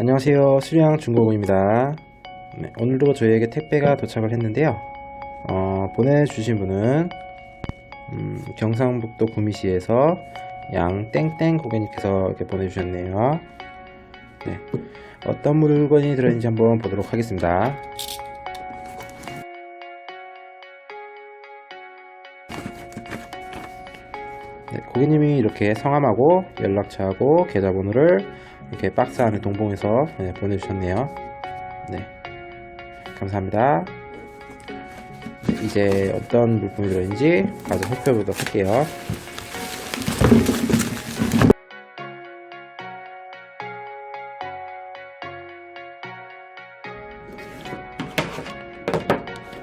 안녕하세요. 수량 중고공입니다. 네, 오늘도 저희에게 택배가 도착을 했는데요. 어, 보내주신 분은 음, 경상북도 구미시에서 양땡땡 고객님께서 이렇게 보내주셨네요. 네, 어떤 물건이 들어있는지 한번 보도록 하겠습니다. 네, 고객님이 이렇게 성함하고 연락처하고 계좌번호를 이렇게 박스 안에 동봉해서 네, 보내주셨네요. 네, 감사합니다. 네, 이제 어떤 물품이 들어있는지 가서 살펴보도록 할게요.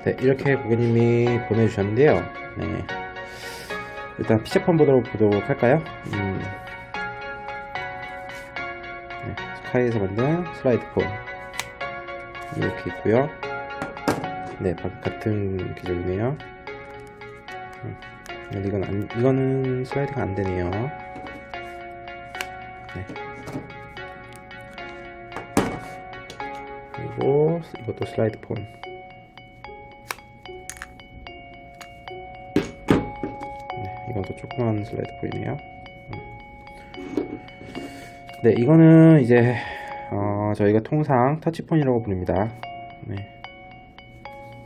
네, 이렇게 고객님이 보내주셨는데요. 네. 일단 피처폰 보도록 보도록 할까요? 음. 네, 스카이에서 만든 슬라이드 폰 이렇게 있고요. 네, 바- 같은 기종이네요. 음, 근데 이건 안, 이거는 슬라이드가 안 되네요. 네. 그리고 이것도 슬라이드 폰. 네, 이건 또 조그만 슬라이드 폰이네요. 음. 네, 이거는 이제 어, 저희가 통상 터치폰이라고 부릅니다. 네.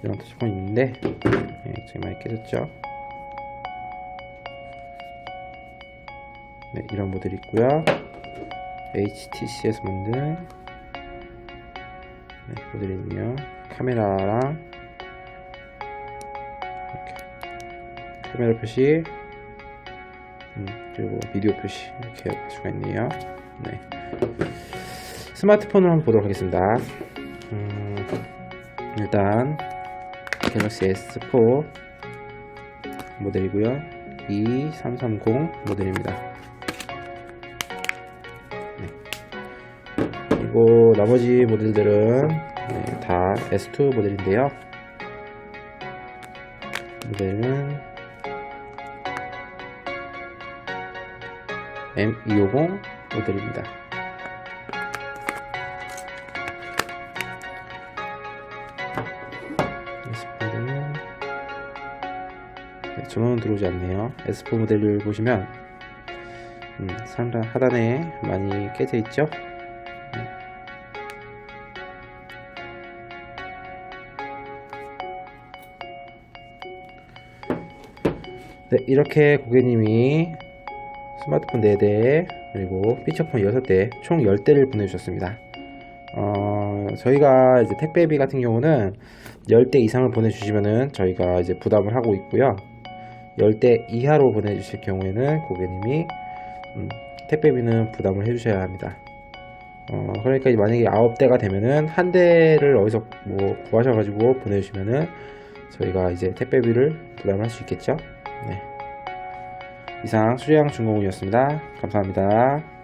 이런 터치폰이 있는데 네, 지금 많이 깨졌죠. 네, 이런 모델이 있고요. HTC에서 만든 네, 모델이 있네요. 카메라랑 이렇게 카메라 표시 음, 그리고 비디오 표시 이렇게 할 수가 있네요. 네. 스마트폰을 한번 보도록 하겠습니다. 음, 일단 갤럭시 S4 모델이고요. 2330 모델입니다. 네. 그리고 나머지 모델들은 네, 다 S2 모델인데요. 모델은 M250 모델입니다. S4는 네, 전원은 들어오지 않네요. S4 모델을 보시면 음, 상단 하단에 많이 깨져 있죠. 네, 이렇게 고객님이 스마트폰 4대 그리고 피처폰 6대 총 10대를 보내주셨습니다. 어, 저희가 이제 택배비 같은 경우는 10대 이상을 보내주시면은 저희가 이제 부담을 하고 있고요. 10대 이하로 보내주실 경우에는 고객님이 음, 택배비는 부담을 해주셔야 합니다. 어, 그러니까 만약에 9대가 되면은 한 대를 어디서 뭐 구하셔가지고 보내주시면은 저희가 이제 택배비를 부담할 수 있겠죠. 네. 이상 수량 중공이었습니다. 감사합니다.